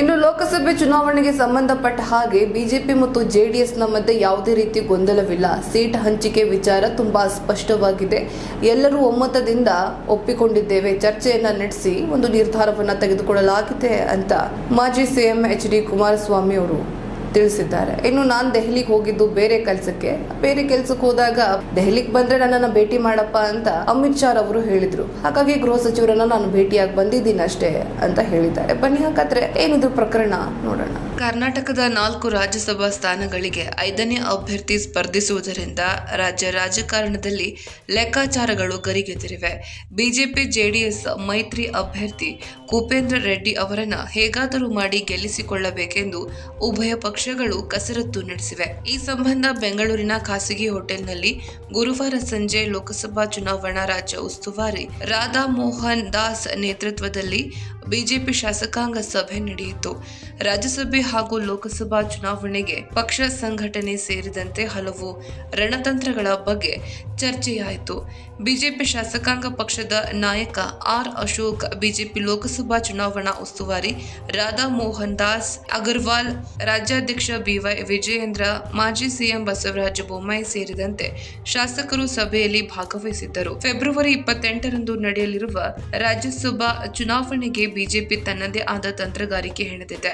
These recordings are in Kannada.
ಇನ್ನು ಲೋಕಸಭೆ ಚುನಾವಣೆಗೆ ಸಂಬಂಧಪಟ್ಟ ಹಾಗೆ ಬಿಜೆಪಿ ಮತ್ತು ಜೆಡಿಎಸ್ನ ಮಧ್ಯೆ ಯಾವುದೇ ರೀತಿ ಗೊಂದಲವಿಲ್ಲ. ಸೀಟ್ ಹಂಚಿಕೆ ವಿಚಾರ ತುಂಬಾ ಸ್ಪಷ್ಟವಾಗಿದೆ. ಎಲ್ಲರೂ ಒಮ್ಮತದಿಂದ ಒಪ್ಪಿಕೊಂಡಿದ್ದೇವೆ. ಚರ್ಚೆಯನ್ನ ನಡೆಸಿ ಒಂದು ನಿರ್ಧಾರವನ್ನ ತೆಗೆದುಕೊಳ್ಳಲಾಗಿದೆ ಅಂತ ಮಾಜಿ ಸಿಎಂ ಎಚ್ ಡಿ ಕುಮಾರಸ್ವಾಮಿ ಅವರು. ತಿಳಿಸಿದ್ದಾರೆ. ಇನ್ನು ನಾನು ದೆಹಲಿಗೆ ಹೋಗಿದ್ದು ಬೇರೆ ಕೆಲಸಕ್ಕೆ. ಬೇರೆ ಕೆಲಸಕ್ಕೆ ಹೋದಾಗ, ದೆಹಲಿಗೆ ಬಂದ್ರೆ ನನ್ನನ್ನು ಭೇಟಿ ಮಾಡಪ್ಪ ಅಂತ ಅಮಿತ್ ಶಾ ಅವರು ಹೇಳಿದ್ರು. ಹಾಗಾಗಿ ಗೃಹ ಸಚಿವರನ್ನ ನಾನು ಭೇಟಿಯಾಗಿ ಬಂದಿದ್ದೀನಿ ಅಷ್ಟೇ ಅಂತ ಹೇಳಿದ್ದಾರೆ. ಬನ್ನಿ ಹಾಗಾದ್ರೆ ಏನಿದ್ರು ಪ್ರಕರಣ ನೋಡೋಣ. ಕರ್ನಾಟಕದ ನಾಲ್ಕು ರಾಜ್ಯಸಭಾ ಸ್ಥಾನಗಳಿಗೆ ಐದನೇ ಅಭ್ಯರ್ಥಿ ಸ್ಪರ್ಧಿಸುವುದರಿಂದ ರಾಜ್ಯ ರಾಜಕಾರಣದಲ್ಲಿ ಲೆಕ್ಕಾಚಾರಗಳು ಗರಿಗೆದರಿವೆ ಬಿಜೆಪಿ, ಜೆಡಿಎಸ್ ಮೈತ್ರಿ ಅಭ್ಯರ್ಥಿ ಕುಪೇಂದ್ರ ರೆಡ್ಡಿ ಅವರನ್ನ ಹೇಗಾದರೂ ಮಾಡಿ ಗೆಲ್ಲಿಸಿಕೊಳ್ಳಬೇಕೆಂದು ಉಭಯ ಪಕ್ಷಗಳು ಕಸರತ್ತು ನಡೆಸಿವೆ. ಈ ಸಂಬಂಧ ಬೆಂಗಳೂರಿನ ಖಾಸಗಿ ಹೋಟೆಲ್ನಲ್ಲಿ ಗುರುವಾರ ಸಂಜೆ ಲೋಕಸಭಾ ಚುನಾವಣಾ ರಾಜ್ಯ ಉಸ್ತುವಾರಿ ರಾಧಾ ಮೋಹನ್ ದಾಸ್ ನೇತೃತ್ವದಲ್ಲಿ ಬಿಜೆಪಿ ಶಾಸಕಾಂಗ ಸಭೆ ನಡೆಯಿತು. ರಾಜ್ಯಸಭೆ ಹಾಗೂ ಲೋಕಸಭಾ ಚುನಾವಣೆಗೆ ಪಕ್ಷ ಸಂಘಟನೆ ಸೇರಿದಂತೆ ಹಲವು ರಣತಂತ್ರಗಳ ಬಗ್ಗೆ ಚರ್ಚೆಯಾಯಿತು. ಬಿಜೆಪಿ ಶಾಸಕಾಂಗ ಪಕ್ಷದ ನಾಯಕ ಆರ್ ಅಶೋಕ್, ಬಿಜೆಪಿ ಲೋಕಸಭಾ ಚುನಾವಣಾ ಉಸ್ತುವಾರಿ ರಾಧಾ ಮೋಹನ್ ದಾಸ್, ಅಗರ್ವಾಲ್, ರಾಜ್ಯಾಧ್ಯಕ್ಷ ಬಿವೈ ವಿಜಯೇಂದ್ರ, ಮಾಜಿ ಸಿಎಂ ಬಸವರಾಜ ಬೊಮ್ಮಾಯಿ ಸೇರಿದಂತೆ ಶಾಸಕರು ಸಭೆಯಲ್ಲಿ ಭಾಗವಹಿಸಿದ್ದರು. ಫೆಬ್ರವರಿ ಇಪ್ಪತ್ತೆಂಟರಂದು ನಡೆಯಲಿರುವ ರಾಜ್ಯಸಭಾ ಚುನಾವಣೆಗೆ ಬಿಜೆಪಿ ತನ್ನದೇ ಆದ ತಂತ್ರಗಾರಿಕೆ ಹೆಣೆದಿದೆ.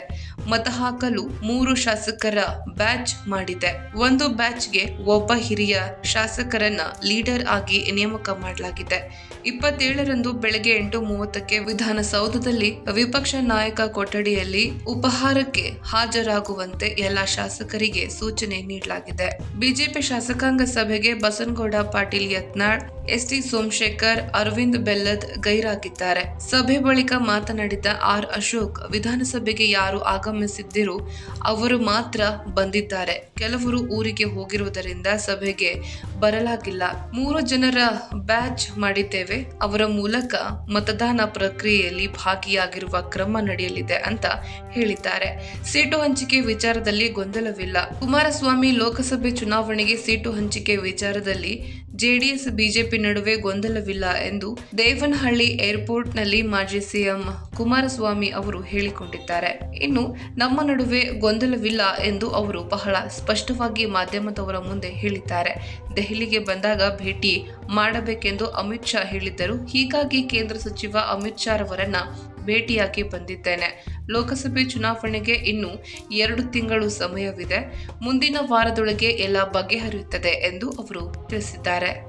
ಮತ ಹಾಕಲು ಮೂರು ಶಾಸಕರ ಬ್ಯಾಚ್ ಮಾಡಿದೆ. ಒಂದು ಬ್ಯಾಚ್ಗೆ ಒಬ್ಬ ಹಿರಿಯ ಶಾಸಕರನ್ನ ಲೀಡರ್ ಆಗಿ ನೇಮಕ ಮಾಡಲಾಗಿದೆ. ಇಪ್ಪತ್ತೇಳರಂದು ಬೆಳಗ್ಗೆ ಎಂಟು ಮೂವತ್ತಕ್ಕೆ ವಿಧಾನಸೌಧದಲ್ಲಿ ವಿಪಕ್ಷ ನಾಯಕ ಕೊಠಡಿಯಲ್ಲಿ ಉಪಹಾರಕ್ಕೆ ಹಾಜರಾಗುವಂತೆ ಎಲ್ಲ ಶಾಸಕರಿಗೆ ಸೂಚನೆ ನೀಡಲಾಗಿದೆ. ಬಿಜೆಪಿ ಶಾಸಕಾಂಗ ಸಭೆಗೆ ಬಸನಗೌಡ ಪಾಟೀಲ್ ಯತ್ನಾಳ್ ಎಸ್ಟಿ ಸೋಮಶೇಖರ್, ಅರವಿಂದ್ ಬೆಲ್ಲದ್ ಗೈರಾಗಿದ್ದಾರೆ. ಸಭೆ ಬಳಿಕ ಮಾತನಾಡಿದ ಆರ್ ಅಶೋಕ್, ವಿಧಾನಸಭೆಗೆ ಯಾರು ಆಗಮಿಸಿದ್ದಿರೋ ಅವರು ಮಾತ್ರ ಬಂದಿದ್ದಾರೆ. ಕೆಲವರು ಊರಿಗೆ ಹೋಗಿರುವುದರಿಂದ ಸಭೆಗೆ ಬರಲಾಗಿಲ್ಲ. ಮೂರು ಜನರ ಬ್ಯಾಚ್ ಮಾಡಿದ್ದೇವೆ. ಅವರ ಮೂಲಕ ಮತದಾನ ಪ್ರಕ್ರಿಯೆಯಲ್ಲಿ ಭಾಗಿಯಾಗಿರುವ ಕ್ರಮ ನಡೆಯಲಿದೆ ಅಂತ ಹೇಳಿದ್ದಾರೆ. ಸೀಟು ಹಂಚಿಕೆ ವಿಚಾರದಲ್ಲಿ ಗೊಂದಲವಿಲ್ಲ. ಕುಮಾರಸ್ವಾಮಿ ಲೋಕಸಭೆ ಚುನಾವಣೆಗೆ ಸೀಟು ಹಂಚಿಕೆ ವಿಚಾರದಲ್ಲಿ ಜೆಡಿಎಸ್ ಬಿಜೆಪಿ ನಡುವೆ ಗೊಂದಲವಿಲ್ಲ ಎಂದು ದೇವನಹಳ್ಳಿ ಏರ್ಪೋರ್ಟ್ನಲ್ಲಿ ಮಾಜಿ ಸಿಎಂ ಕುಮಾರಸ್ವಾಮಿ ಅವರು ಹೇಳಿಕೊಂಡಿದ್ದಾರೆ. ಇನ್ನು ನಮ್ಮ ನಡುವೆ ಗೊಂದಲವಿಲ್ಲ ಎಂದು ಅವರು ಬಹಳ ಸ್ಪಷ್ಟವಾಗಿ ಮಾಧ್ಯಮದವರ ಮುಂದೆ ಹೇಳಿದ್ದಾರೆ. ದೆಹಲಿಗೆ ಬಂದಾಗ ಭೇಟಿ ಮಾಡಬೇಕೆಂದು ಅಮಿತ್ ಶಾ ಹೇಳಿದ್ದರು. ಹೀಗಾಗಿ ಕೇಂದ್ರ ಸಚಿವ ಅಮಿತ್ ಶಾ ರವರನ್ನ ಭೇಟಿಯಾಗಿ ಬಂದಿದ್ದೇನೆ. ಲೋಕಸಭೆ ಚುನಾವಣೆಗೆ ಇನ್ನು ಎರಡು ತಿಂಗಳು ಸಮಯವಿದೆ. ಮುಂದಿನ ವಾರದೊಳಗೆ ಎಲ್ಲ ಬಗೆಹರಿಯುತ್ತದೆ ಎಂದು ಅವರು ತಿಳಿಸಿದ್ದಾರೆ.